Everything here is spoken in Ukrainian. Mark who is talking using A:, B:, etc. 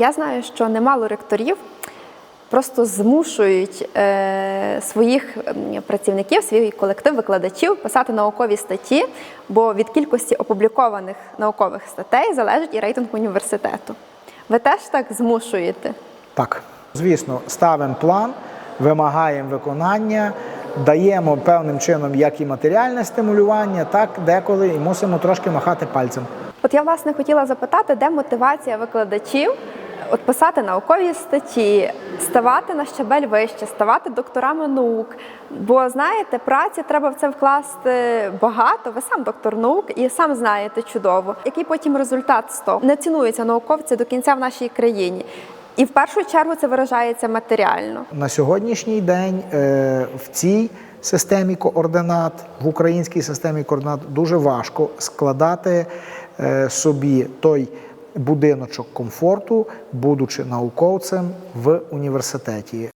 A: Я знаю, що немало ректорів просто змушують е, своїх працівників, свій колектив викладачів писати наукові статті, бо від кількості опублікованих наукових статей залежить і рейтинг університету. Ви теж так змушуєте?
B: Так, звісно, ставимо план, вимагаємо виконання, даємо певним чином як і матеріальне стимулювання, так деколи і мусимо трошки махати пальцем.
A: От я власне хотіла запитати, де мотивація викладачів от писати наукові статті, ставати на щабель вище, ставати докторами наук. Бо знаєте, праці треба в це вкласти багато. Ви сам доктор наук і сам знаєте чудово, який потім результат з того. Не цінуються науковці до кінця в нашій країні. І в першу чергу це виражається матеріально.
B: На сьогоднішній день е, в цій системі координат, в українській системі координат дуже важко складати е, собі той будиночок комфорту, будучи науковцем в університеті.